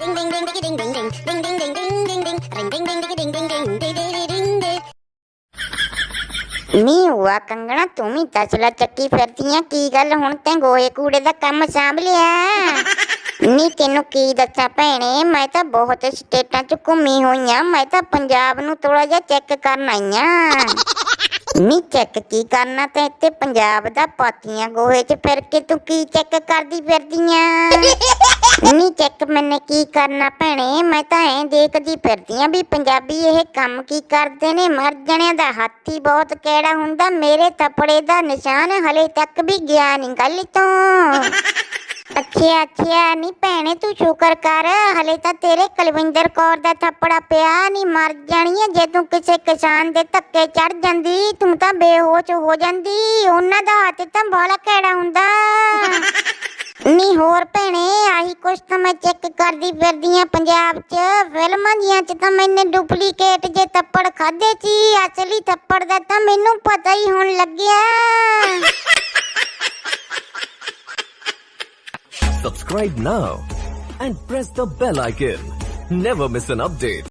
Ding ding ding ding ding ding ding ding ding ding ding ding ding ring ding ding ding ding ding ding ding ding ding ding ਨੀ ਹੁਆ ਕੰਗਣਾ ਤੂੰ ਵੀ ਤਸਲਾ ਚੱਕੀ ਫਿਰਦੀਆਂ ਕੀ ਗੱਲ ਹੁਣ ਤੈਂ ਗੋਏ ਕੂੜੇ ਦਾ ਕੰਮ ਸਾਂਭ ਲਿਆ ਨੀ ਤੈਨੂੰ ਕੀ ਦੱਸਾਂ ਭੈਣੇ ਮੈਂ ਤਾਂ ਬਹੁਤ ਸਟੇਟਾਂ 'ਚ ਘੁੰਮੀ ਹੋਈ ਆਂ ਮੈਂ ਤਾਂ ਪੰਜਾਬ ਨੂੰ ਥੋੜਾ ਜਿਹਾ ਚੈੱਕ ਕਰਨ ਆਈ ਆਂ ਨੀ ਚੈੱਕ ਕੀ ਕਰਨਾ ਤੇ ਇੱਥੇ ਪੰਜਾਬ ਦਾ ਪਾਤੀਆਂ ਗੋਹੇ 'ਚ ਫਿਰ ਕੇ ਤੂੰ ਕੀ ਚੈੱਕ ਕਰਦੀ ਫਿਰਦੀਆਂ ਨੀ ਚੈੱਕ ਮੈਨੇ ਕੀ ਕਰਨਾ ਭੈਣੇ? ਮੈਂ ਤਾਂ ਐਂ ਦੇਖਦੀ ਫਿਰਦੀ ਆਂ ਵੀ ਪੰਜਾਬੀ ਇਹ ਕੰਮ ਕੀ ਕਰਦੇ ਨੇ? ਮਰ ਜਣਿਆਂ ਦਾ ਹੱਥ ਹੀ ਬਹੁਤ ਕਿਹੜਾ ਹੁੰਦਾ ਮੇਰੇ ਥੱਪੜੇ ਦਾ ਨਿਸ਼ਾਨ ਹਲੇ ਤੱਕ ਵੀ ਗਿਆ ਨਹੀਂ ਗੱਲ ਤੋਂ। ਅੱਛਾ ਅੱਛਾ ਨੀ ਭੈਣੇ ਤੂੰ ਸ਼ੁਕਰ ਕਰ ਹਲੇ ਤਾਂ ਤੇਰੇ ਕੁਲਵਿੰਦਰ ਕੌਰ ਦਾ ਥੱਪੜਾ ਪਿਆ ਨਹੀਂ ਮਰ ਜਾਣੀ ਏ ਜੇ ਤੂੰ ਕਿਸੇ ਕਿਸਾਨ ਦੇ ਧੱਕੇ ਚੜ ਜਾਂਦੀ ਤੂੰ ਤਾਂ ਬੇਹੋਸ਼ ਹੋ ਜਾਂਦੀ ਉਹਨਾਂ ਦਾ ਹੱਥ ਤਾਂ ਬੜਾ ਕਿਹੜਾ ਹੁੰਦਾ। ਨੀ ਹੋਰ ਭੈਣੇ ਕੁਛ ਤਾਂ ਮੈਂ ਚੈੱਕ ਕਰਦੀ ਫਿਰਦੀ ਆਂ ਪੰਜਾਬ 'ਚ ਫਿਲਮਾਂ ਦੀਆਂ 'ਚ ਤਾਂ ਮੈਨੇ ਡੁਪਲੀਕੇਟ ਜੇ ਥੱਪੜ ਖਾਦੇ ਸੀ ਅਸਲੀ ਥੱਪੜ ਦਾ ਤਾਂ ਮੈਨੂੰ ਪਤਾ ਹੀ ਹੁਣ ਲੱਗਿਆ Subscribe now and press the bell icon. Never miss an update.